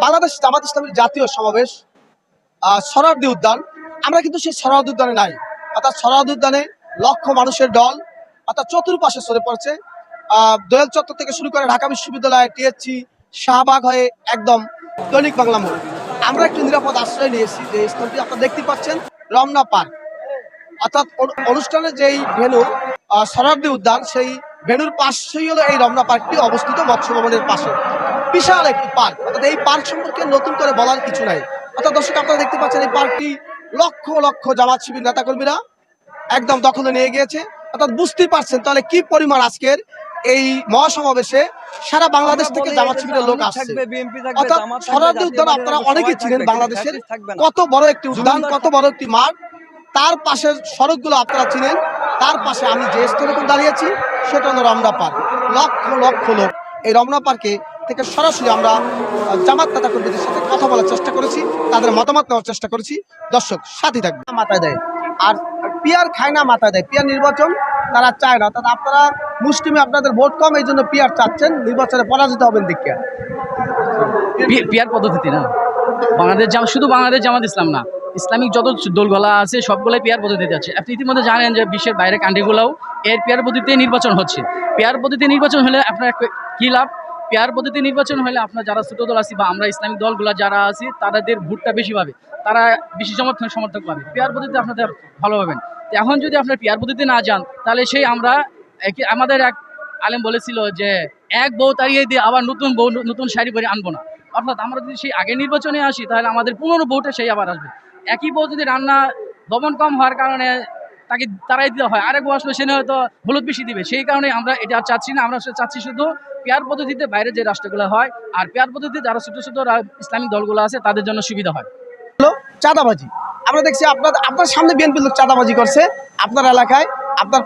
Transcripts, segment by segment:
বাংলাদেশ জামাত ইসলামের জাতীয় সমাবেশ সরারদি উদ্যান। আমরা কিন্তু সেই সরারদি উদ্যানে নাই। অর্থাৎ সরারদি উদ্যানে লক্ষ মানুষের দল, অর্থাৎ চতুর্পাশে সরে পড়ছে। দোয়েল চত্বর থেকে শুরু করে ঢাকা বিশ্ববিদ্যালয়, টিএসসি, শাহবাগ হয়ে একদম দৈনিক বাংলা মোড়। আমরা একটু নিরাপদ আশ্রয় নিয়েছি, যে স্থানটি আপনারা দেখতে পাচ্ছেন, রমনা পার্ক। অর্থাৎ অনু- অনুষ্ঠানের যেই ভেনু সরারদি উদ্যান, সেই ভেনুর পাশেই হলো এই রমনা পার্কটি, অবস্থিত মৎস্য ভবনের পাশে। বিশাল একটি পার্ক। অর্থাৎ এই পার্ক সম্পর্কে নতুন করে বলার কিছু নাই। অর্থাৎ দর্শক আপনারা দেখতে পাচ্ছেন এই পার্কটি লক্ষ লক্ষ জামাত শিবির নেতাকর্মীরা একদম দখলে নিয়ে গিয়েছে। অর্থাৎ বুঝতেই পারছেন তাহলে কি পরিমাণ আজকের এই মহাসমাবেশে সারা বাংলাদেশ থেকে জামাত শিবিরের লোক আসছে। অর্থাৎ সরারদি উদ্যান আপনারা অনেকেই চিনেন বাংলাদেশের কত বড় একটি উদ্যান কত বড় একটি মাঠ। তার পাশের সড়কগুলো আপনারা চিনেন। তার পাশে আমি যে স্থানে দাঁড়িয়েছি সেটা হলো রমনা পার্ক। লক্ষ লক্ষ লোক এই রমনা পার্কে থেকে সরাসরি আমরা জামাত নেতা কর্মীদের সাথে কথা বলার চেষ্টা করেছি তাদের মতামত নেওয়ার চেষ্টা করেছি। দর্শক সাথী থাকবে মাথায় দেয়। আর পিয়ার খায় না মাথায় দেয়। পিয়ার নির্বাচন তারা চায় না। অর্থাৎ আপনারা মুসলিমে আপনাদের ভোট কম এই জন্য পিয়ার চাচ্ছেন। নির্বাচনে পরাজিত হবেন দিকে পি- পিয়ার পদ্ধতিতে না। বাংলাদেশ জামা শুধু বাংলাদেশ জামাত ইসলাম না। ইসলামিক যত দোলগলা আছে সবগুলাই পেয়ার পদ্ধতিতে আছে। আপনি ইতিমধ্যে জানেন যে বিশ্বের বাইরে কান্ট্রিগুলোও এর পেয়ার পদ্ধতিতে নির্বাচন হচ্ছে। পেয়ার পদ্ধতি নির্বাচন হলে আপনার কি লাভ? পেয়ার পদ্ধতি নির্বাচন হলে আপনার যারা ছোট দল আছি বা আমরা ইসলামিক দলগুলো যারা আছি, তাদের ভোটটা বেশি পাবে। তারা বেশি সমর্থন সমর্থক পাবে। পেয়ার পদ্ধতিতে আপনাদের ভালো পাবেন। এখন যদি আপনার পেয়ার পদ্ধতি না যান, তাহলে সেই আমরা আমাদের এক আলেম বলেছিল যে, এক বউ তাড়িয়ে দিয়ে আবার নতুন বউ, নতুন শাড়ি পরে আনব না। অর্থাৎ আমরা যদি সেই আগের নির্বাচনে আসি, তাহলে আমাদের পুনরো বউটা সেই আবার আসবে। একই বউ যদি রান্না দমন কম হওয়ার কারণে তাকে তারাই দিতে হয়। আরেক আসলে সে হয়তো হলুদ বেশি দিবে। সেই কারণে আমরা এটা চাচ্ছি না। আমরা চাচ্ছি শুধু পেয়ার পদ্ধতিতে বাইরে যে রাষ্ট্রগুলো হয় আর পেয়ার পদ্ধতিতে যারা ছোট ছোট ইসলামিক দলগুলো আছে তাদের জন্য সুবিধা হয়। হলো চাঁদাবাজি। আমরা দেখছি আপনার আপনার সামনে বিএনপি লোক চাঁদাবাজি করছে। আপনার এলাকায় আপনার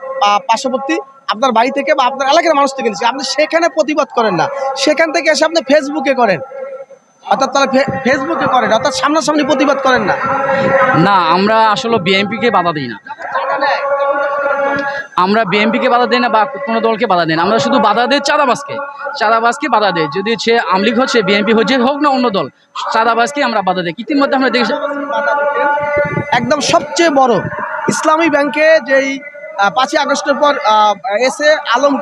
পার্শ্ববর্তী আপনার বাড়ি থেকে বা আপনার এলাকার মানুষ থেকে নিচ্ছে। আপনি সেখানে প্রতিবাদ করেন না। সেখান থেকে এসে আপনি ফেসবুকে করেন। অর্থাৎ তারা ফেসবুকে করেন। অর্থাৎ সামনাসামনি প্রতিবাদ করেন না। না আমরা আসলে বিএনপিকে বাধা দিই না। আমরা বিএনপিকে বাধা দিই না বা কোনো দলকে বাধা দিই না। আমরা শুধু বাধা দিই চাঁদাবাজকে। চাঁদাবাজকে বাধা দেয় যদি সে আমলিগ হচ্ছে বিএনপি হচ্ছে হোক না অন্য দল চাঁদাবাজকে আমরা বাধা দিই। ইতিমধ্যে আমরা দেখি একদম সবচেয়ে বড় ইসলামী ব্যাংকে যেই পাঁচই আগস্টের পর আহ, এসে আলম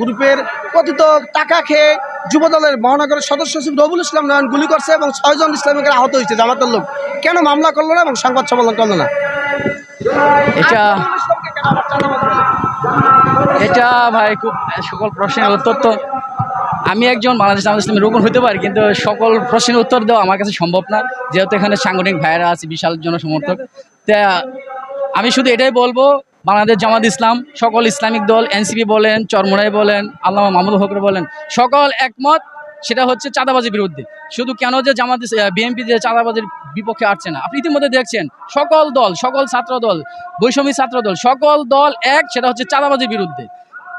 গ্রুপের কথিত টাকা খেয়ে যুবদলের মহানগরের সদস্য সচিব রবুল ইসলাম নয়ন গুলি করছে এবং ছয়জন ইসলামিকের আহত হয়েছে জামাতের লোক। কেন মামলা করল না এবং সংবাদ সম্মেলন করল না? এটা এটা ভাই খুব সকল প্রশ্নের উত্তর তো আমি একজন বাংলাদেশ জামাত ইসলামের রোগন হতে পারি, কিন্তু সকল প্রশ্নের উত্তর দেওয়া আমার কাছে সম্ভব না, যেহেতু এখানে সাংগঠনিক ভাইয়েরা আছে, বিশাল জনসমর্থক। তা আমি শুধু এটাই বলব, বাংলাদেশ জামাত ইসলাম, সকল ইসলামিক দল, এনসিপি বলেন, চরমোনাই বলেন, আল্লামা মাহমুদ হকর বলেন, সকল একমত সেটা হচ্ছে চাঁদাবাজির বিরুদ্ধে। শুধু কেন যে জামাত বিএনপি যে চাঁদাবাজির বিপক্ষে আসছে না? আপনি ইতিমধ্যে দেখছেন, সকল দল, সকল ছাত্র দল, বৈষম্য ছাত্র দল, সকল দল এক, সেটা হচ্ছে চাঁদাবাজির বিরুদ্ধে।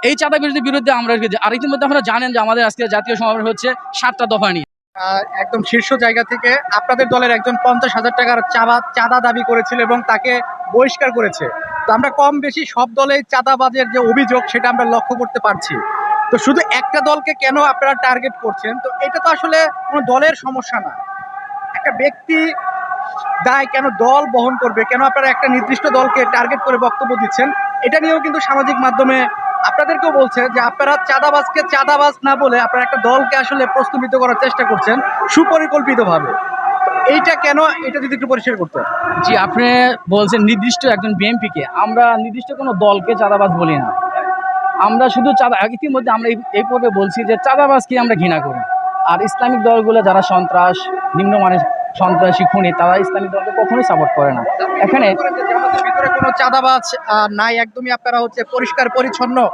এই চাঁদা বিরোধীর বিরুদ্ধে আমরা। আর ইতিমধ্যে আপনারা জানেন যে আমাদের আজকে জাতীয় সমাবেশ হচ্ছে সাতটা দফা নিয়ে। একদম শীর্ষ জায়গা থেকে আপনাদের দলের একজন পঞ্চাশ হাজার টাকার চাঁদা চাঁদা দাবি করেছিল এবং তাকে বহিষ্কার করেছে। তো আমরা কম বেশি সব দলে চাঁদাবাজের যে অভিযোগ, সেটা আমরা লক্ষ্য করতে পারছি। তো শুধু একটা দলকে কেন আপনারা টার্গেট করছেন? তো এটা তো আসলে কোনো দলের সমস্যা না। একটা ব্যক্তি দায় কেন দল বহন করবে? কেন আপনারা একটা নির্দিষ্ট দলকে টার্গেট করে বক্তব্য দিচ্ছেন? এটা নিয়েও কিন্তু সামাজিক মাধ্যমে আপনাদেরকেও বলছে যে আপনারা চাঁদাবাজকে চাঁদাবাজ না বলে আপনারা একটা দলকে আসলে প্রস্তুত করার চেষ্টা করছেন সুপরিকল্পিতভাবে। এইটা কেন? এটা যদি একটু পরিষ্কার করতে জি, আপনি বলছেন নির্দিষ্ট একজন বিএনপিকে আমরা নির্দিষ্ট কোনো দলকে চাঁদাবাজ বলি না। আমরা শুধু চাঁদা ইতিমধ্যে আমরা এই- পর্বে বলছি যে চাঁদাবাজকে আমরা ঘৃণা করি। আর ইসলামিক দলগুলো যারা সন্ত্রাস, নিম্নমানের সন্ত্রাসী খুনি, তারা ইসলামিক দলকে কখনোই সাপোর্ট করে না। এখানে কোনো চাঁদাবাজ নাই, একদমই আপনারা হচ্ছে পরিষ্কার, পরিচ্ছন্ন?